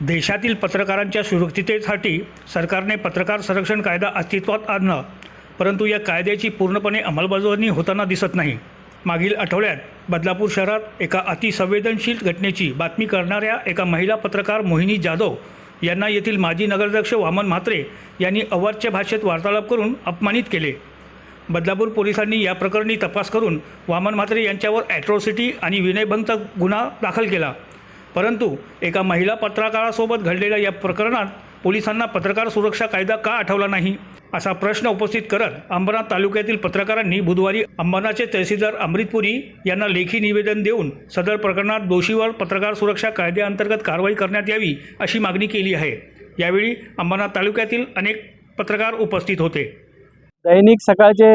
देशातील पत्रकारांच्या सुरक्षिततेसाठी सरकारने पत्रकार संरक्षण कायदा अस्तित्वात आणला परंतु या कायद्याची पूर्णपणे अंमलबजावणी होताना दिसत नाही. मागील आठवड्यात बदलापूर शहरात एका अतिसंवेदनशील घटनेची बातमी करणाऱ्या एका महिला पत्रकार मोहिनी जाधव यांना येथील माजी नगराध्यक्ष वामन म्हात्रे यांनी अवाच्य भाषेत वार्तालाप करून अपमानित केले. बदलापूर पोलिसांनी या प्रकरणी तपास करून वामन म्हात्रे यांच्यावर ॲट्रॉसिटी आणि विनयभंगचा गुन्हा दाखल केला. परंतु एका महिला पत्रकारासोबत घडलेल्या या प्रकरणात पोलिसांना पत्रकार सुरक्षा कायदा का आठवला नाही? असा प्रश्न उपस्थित करत अंबरनाथ तालुक्यातील पत्रकारांनी बुधवारी अंबरनाथचे तहसीलदार अमृतपुरी यांना लेखी निवेदन देऊन सदर प्रकरणात दोषीवर पत्रकार सुरक्षा कायद्याअंतर्गत कारवाई करण्यात यावी अशी मागणी केली आहे. यावेळी अंबरनाथ तालुक्यातील अनेक पत्रकार उपस्थित होते. दैनिक सकाळचे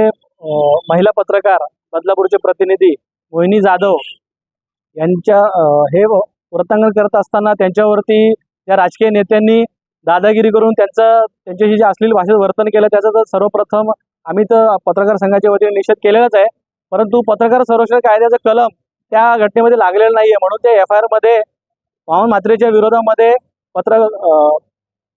महिला पत्रकार बदलापूरचे प्रतिनिधी मोहिनी जाधव यांच्या हे व- वृत्तांकन करत असताना त्यांच्यावरती या राजकीय नेत्यांनी दादागिरी करून त्यांचं त्यांच्याशी जे अश्लील भाषेत वर्तन केलं त्याचा तर सर्वप्रथम आम्ही तर पत्रकार संघाच्या वतीने निषेध केलेलाच आहे. परंतु पत्रकार संरक्षण कायद्याचं कलम त्या घटनेमध्ये लागलेलं नाही आहे म्हणून ते एफ आय आरमध्ये वामन म्हात्रेच्या विरोधामध्ये पत्र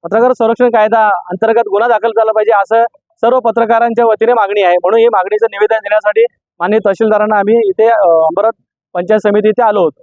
पत्रकार संरक्षण कायदा अंतर्गत गुन्हा दाखल झाला पाहिजे असं सर्व पत्रकारांच्या वतीने मागणी आहे. म्हणून ही मागणीचं निवेदन देण्यासाठी माननीय तहसीलदारांना आम्ही इथे अमरत पंचायत समिती इथे आलो होतो.